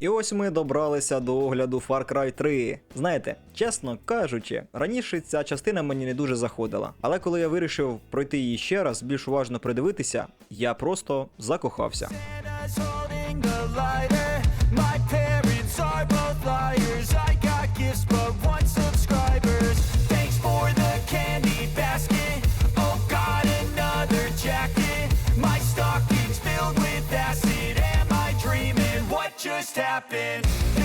І ось ми добралися до огляду Far Cry 3. Знаєте, чесно кажучи, раніше ця частина мені не дуже заходила. Але коли я вирішив пройти її ще раз, більш уважно придивитися, я просто закохався. My Yeah.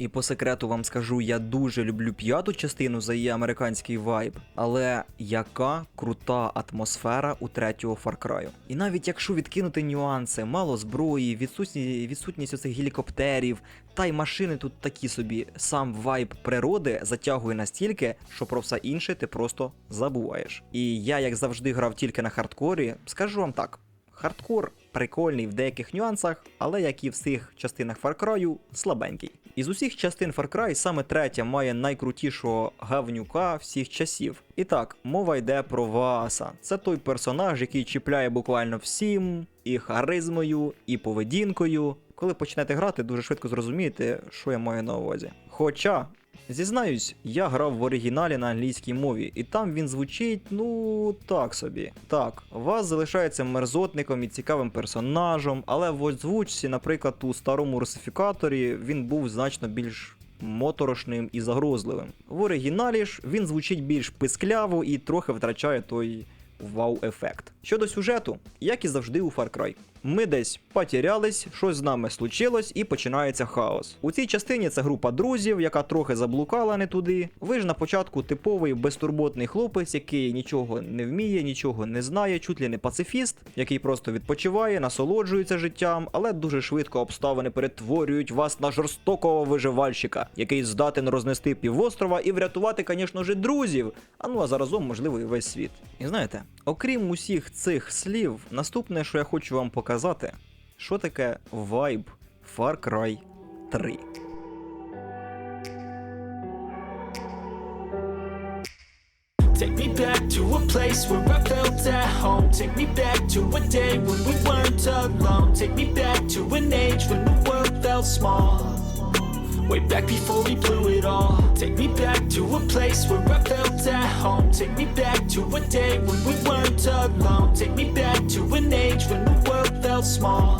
І по секрету вам скажу, я дуже люблю п'яту частину за її американський вайб. Але яка крута атмосфера у третього Far Cry. І навіть якщо відкинути нюанси, мало зброї, відсутні, відсутність оцих гелікоптерів, та й машини тут такі собі, сам вайб природи затягує настільки, що про все інше ти просто забуваєш. І я, як завжди, грав тільки на хардкорі, скажу вам так. Хардкор прикольний в деяких нюансах, але як і в всіх частинах Far Cry, слабенький. Із усіх частин Far Cry саме третя має найкрутішого гавнюка всіх часів. І так, мова йде про Вааса. Це той персонаж, який чіпляє буквально всім, і харизмою, і поведінкою. Коли почнете грати, дуже швидко зрозумієте, що я маю на увазі. Хоча Зізнаюсь, я грав в оригіналі на англійській мові, і там він звучить, ну так собі. Так, вас залишається мерзотником і цікавим персонажем, але в озвучці, наприклад, у старому русифікаторі він був значно більш моторошним і загрозливим. В оригіналі ж він звучить більш пискляво і трохи втрачає той вау-ефект. Щодо сюжету, як і завжди у Far Cry. Ми десь потерялись, щось з нами случилось і починається хаос. У цій частині це група друзів, яка трохи заблукала не туди. Ви ж на початку типовий безтурботний хлопець, який нічого не вміє, нічого не знає, чуть ли не пацифіст, який просто відпочиває, насолоджується життям, але дуже швидко обставини перетворюють вас на жорстокого виживальщика, який здатен рознести півострова і врятувати, звісно ж, друзів. А ну а заразом, можливо, і весь світ. І знаєте, окрім усіх цих слів, наступне, що я хочу вам показати, що таке вайб Far Cry 3. Take me back to a place where I felt at home. Take me back to a day when we weren't alone. Take me back to an age when the world felt small. Way back before we blew it all. Take me back to a place where I felt at home. Take me back to a day when we weren't alone. Take me back to an age when the world felt small.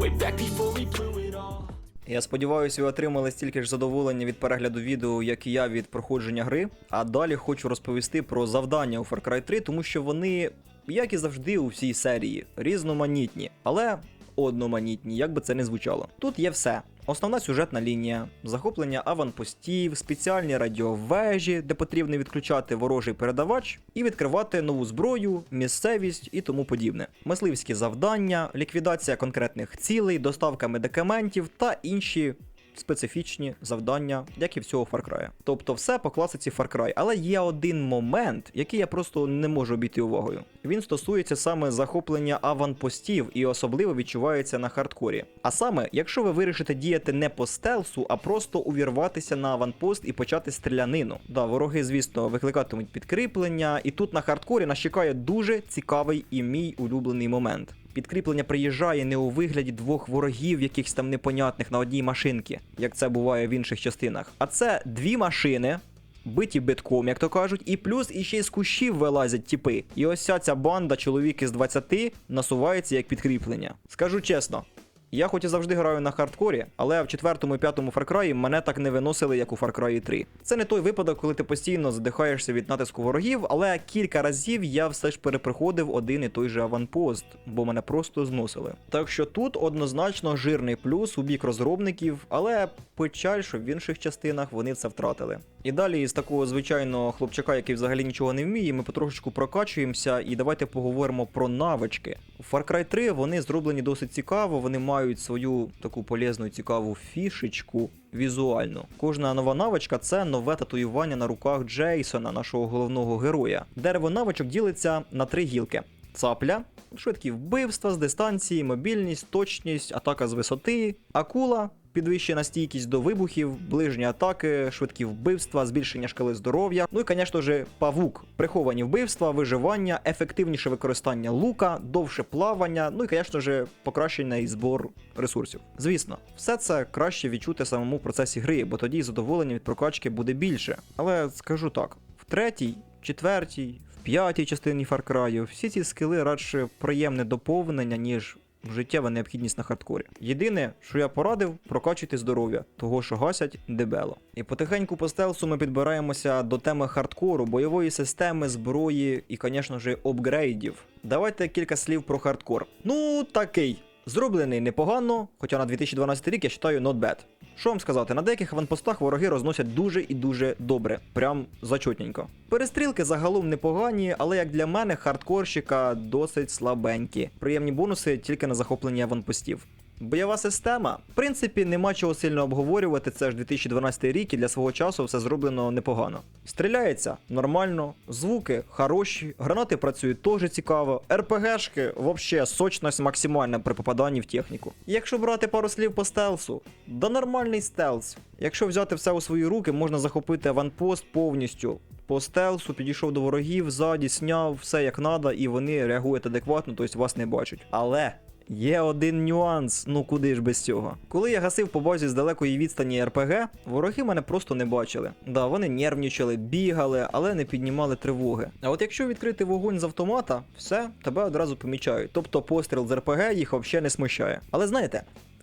Way back before we blew it all. Я сподіваюся, ви отримали стільки ж задоволення від перегляду відео, як і я від проходження гри. А далі хочу розповісти про завдання у Far Cry 3, тому що вони, як і завжди, у всій серії, різноманітні, але одноманітні, як би це не звучало. Тут є все. Основна сюжетна лінія, захоплення аванпостів, спеціальні радіовежі, де потрібно відключати ворожий передавач і відкривати нову зброю, місцевість і тому подібне. Мисливські завдання, ліквідація конкретних цілей, доставка медикаментів та інші специфічні завдання, як і всього Far Cry. Тобто все по класиці Far Cry. Але є один момент, який я просто не можу обійти увагою. Він стосується саме захоплення аванпостів і особливо відчувається на хардкорі. А саме, якщо ви вирішите діяти не по стелсу, а просто увірватися на аванпост і почати стрілянину. Да, вороги, звісно, викликатимуть підкріплення, і тут на хардкорі нас чекає дуже цікавий і мій улюблений момент. Підкріплення приїжджає не у вигляді двох ворогів, якихось там непонятних на одній машинці, як це буває в інших частинах. А це дві машини, биті битком, як то кажуть, і плюс іще й з кущів вилазять тіпи. І ось ця банда чоловік із 20 насувається як підкріплення. Скажу чесно. Я хоч і завжди граю на хардкорі, але в четвертому і п'ятому Far Cry мене так не виносили, як у Far Cry 3. Це не той випадок, коли ти постійно задихаєшся від натиску ворогів, але кілька разів я все ж переприходив один і той же аванпост, бо мене просто зносили. Так що тут однозначно жирний плюс у бік розробників, але печаль, що в інших частинах вони це втратили. І далі з такого звичайного хлопчака, який взагалі нічого не вміє, ми потрошечку прокачуємося і давайте поговоримо про навички. У Far Cry 3 вони зроблені досить цікаво, вони мають свою таку полезну і цікаву фішечку візуально. Кожна нова навичка це нове татуювання на руках Джейсона, нашого головного героя. Дерево навичок ділиться на три гілки: цапля, швидкі вбивства з дистанції, мобільність, точність, атака з висоти, акула підвищена стійкість до вибухів, ближні атаки, швидкі вбивства, збільшення шкали здоров'я. Ну і, звісно ж, павук, приховані вбивства, виживання, ефективніше використання лука, довше плавання, ну і, звісно ж, покращений збор ресурсів. Звісно, все це краще відчути самому в процесі гри, бо тоді задоволення від прокачки буде більше. Але скажу так: в третій, четвертій, в п'ятій частині Far Cry всі ці скіли радше приємне доповнення, ніж життєва необхідність на хардкорі. Єдине, що я порадив, прокачуйте здоров'я, того що гасять дебело. І потихеньку по стелсу ми підбираємося до теми хардкору, бойової системи, зброї і, звісно ж, апгрейдів. Давайте кілька слів про хардкор. Ну, такий. Зроблений непогано, хоча на 2012 рік я вважаю not bad. Що вам сказати, на деяких аванпостах вороги розносять дуже і дуже добре, прям зачутненько. Перестрілки загалом непогані, але як для мене, хардкорщика досить слабенькі. Приємні бонуси тільки на захоплення аванпостів. Бойова система, в принципі, нема чого сильно обговорювати. Це ж 2012 рік і для свого часу все зроблено непогано. Стріляється нормально, звуки хороші, гранати працюють теж цікаво. РПГшки взагалі сочність максимальна при попаданні в техніку. Якщо брати пару слів по стелсу, да нормальний стелс. Якщо взяти все у свої руки, можна захопити аванпост повністю. По стелсу підійшов до ворогів, ззаді, сняв все як надо, і вони реагують адекватно, тобто вас не бачать. Але Є один нюанс, ну куди ж без цього. Коли я гасив по базі з далекої відстані РПГ, вороги мене просто не бачили. Да, вони нервничали, бігали, але не піднімали тривоги. А от якщо відкрити вогонь з автомата, все, тебе одразу помічають. Тобто постріл з РПГ їх взагалі не смущає. Але знаєте.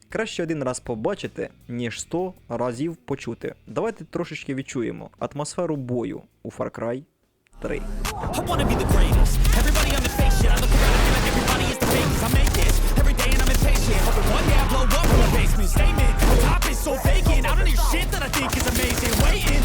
Краще один раз побачити, ніж 100 разів почути. Давайте трошечки відчуємо атмосферу бою у Far Cry 3. shit. Hoping one day I blow up from the basement. Statement, top is so vacant. I don't hear shit that I think is amazing. Waiting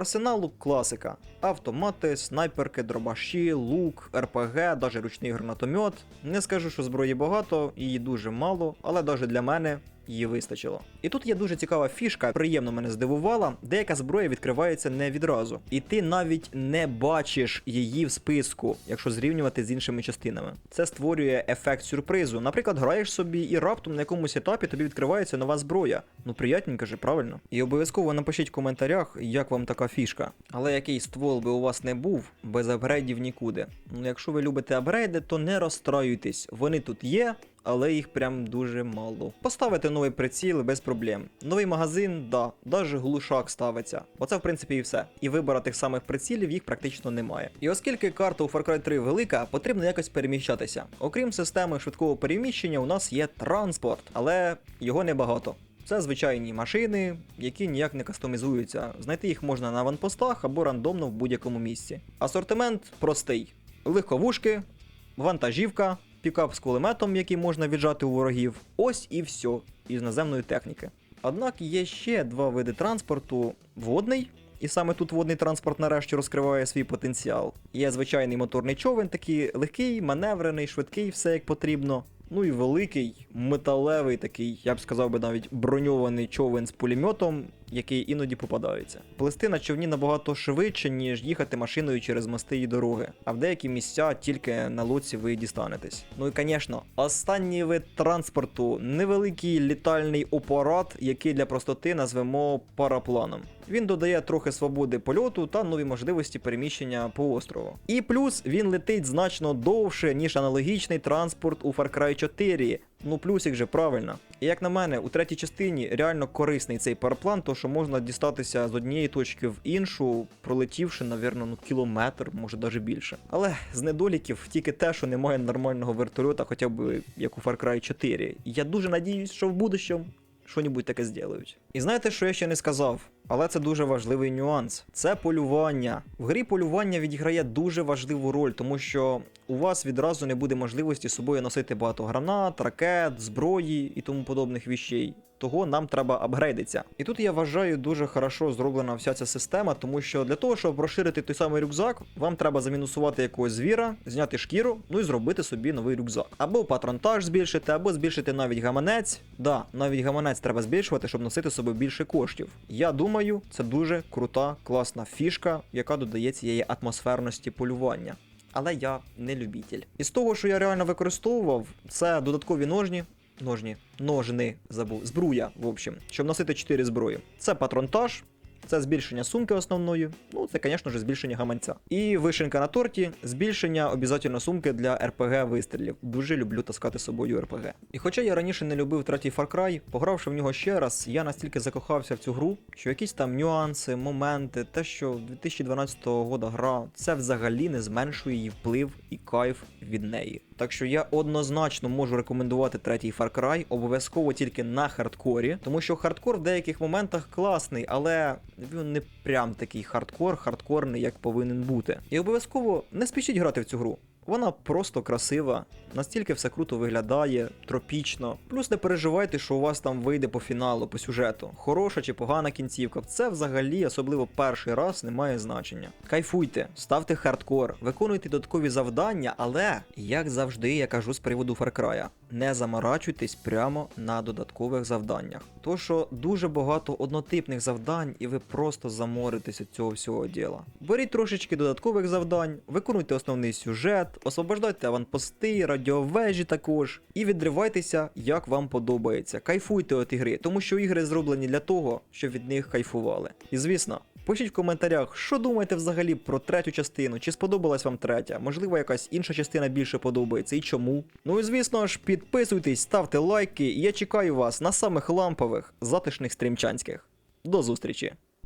арсеналу класика: автомати, снайперки, дробаші, лук, РПГ, навіть ручний гранатомет. Не скажу, що зброї багато, її дуже мало, але навіть для мене її вистачило. І тут є дуже цікава фішка, приємно мене здивувала. Деяка зброя відкривається не відразу, і ти навіть не бачиш її в списку, якщо зрівнювати з іншими частинами. Це створює ефект сюрпризу. Наприклад, граєш собі і раптом на якомусь етапі тобі відкривається нова зброя. Ну приятненько же, правильно? І обов'язково напишіть в коментарях, як вам така фішка. Але який ствол би у вас не був, без апгрейдів нікуди. Ну якщо ви любите апгрейди, то не розстроюйтесь. Вони тут є. Але їх прям дуже мало. Поставити новий приціл без проблем. Новий магазин, да, даже глушак ставиться. Оце в принципі і все. І вибору тих самих прицілів їх практично немає. І оскільки карта у Far Cry 3 велика, потрібно якось переміщатися. Окрім системи швидкого переміщення, у нас є транспорт, але його небагато. Це звичайні машини, які ніяк не кастомізуються. Знайти їх можна на аванпостах або рандомно в будь-якому місці. Асортимент простий: легковушки, вантажівка, пікап з кулеметом, який можна віджати у ворогів. Ось і все із наземної техніки. Однак є ще два види транспорту: водний. І саме тут водний транспорт нарешті розкриває свій потенціал. Є звичайний моторний човен, такий легкий, маневрений, швидкий, все як потрібно. Ну і великий, металевий такий, я б сказав би навіть броньований човен з пулеметом, який іноді попадається. Плести на човні набагато швидше, ніж їхати машиною через мости і дороги, а в деякі місця тільки на лодці ви дістанетесь. Ну і звісно, останній вид транспорту невеликий літальний апарат, який для простоти назвемо парапланом. Він додає трохи свободи польоту та нові можливості переміщення по острову. І плюс він летить значно довше, ніж аналогічний транспорт у Far Cry 4. Ну, плюсик же правильно. І як на мене, у третій частині реально корисний цей параплан, то що можна дістатися з однієї точки в іншу, пролетівши, навірно, ну кілометр, може навіть більше. Але з недоліків тільки те, що немає нормального вертольота, хоча б як у Far Cry 4. Я дуже надіюсь, що в будущому що-небудь таке зроблять. І знаєте, що я ще не сказав? Але це дуже важливий нюанс. Це полювання. В грі полювання відіграє дуже важливу роль, тому що у вас відразу не буде можливості з собою носити багато гранат, ракет, зброї і тому подобних віщей. Того нам треба апгрейдитися. І тут я вважаю дуже хорошо зроблена вся ця система, тому що для того, щоб розширити той самий рюкзак, вам треба замінусувати якогось звіра, зняти шкіру, ну і зробити собі новий рюкзак. Або патронтаж збільшити, або збільшити навіть гаманець. Да, навіть гаманець треба збільшувати, щоб носити з собою більше коштів. Я думаю, це дуже крута, класна фішка, яка додає цієї атмосферності полювання. Але я не любитель. Із того, що я реально використовував, це додаткові ножні. Ножні, ножни забув, збруя, в общем, щоб носити 4 зброї. Це патронтаж, це збільшення сумки основної, ну це, звісно ж, збільшення гаманця. І вишенька на торті, збільшення обов'язково сумки для РПГ вистрілів. Дуже люблю таскати з собою РПГ. І хоча я раніше не любив третій Far Cry, погравши в нього ще раз, я настільки закохався в цю гру, що якісь там нюанси, моменти, те, що 2012 года гра, це взагалі не зменшує її вплив і кайф від неї. Так що я однозначно можу рекомендувати третій Far Cry, обов'язково тільки на хардкорі, тому що хардкор в деяких моментах класний, але він не прям такий хардкор, хардкорний, як повинен бути. І обов'язково не спішіть грати в цю гру. Вона просто красива, настільки все круто виглядає, тропічно. Плюс не переживайте, що у вас там вийде по фіналу, по сюжету. Хороша чи погана кінцівка. Це взагалі, особливо перший раз, не має значення. Кайфуйте, ставте хардкор, виконуйте додаткові завдання, але, як завжди, я кажу з приводу Far Cry, не заморачуйтесь прямо на додаткових завданнях. То що дуже багато однотипних завдань, і ви просто заморитесь від цього всього діла. Беріть трошечки додаткових завдань, виконуйте основний сюжет, освобождайте аванпости, радіовежі також, і відривайтеся, як вам подобається. Кайфуйте від ігри, тому що ігри зроблені для того, щоб від них кайфували. І звісно. Пишіть в коментарях, що думаєте взагалі про третю частину, чи сподобалась вам третя, можливо, якась інша частина більше подобається і чому. Ну і звісно ж, підписуйтесь, ставте лайки, і я чекаю вас на самих лампових, затишних стрімчанських. До зустрічі!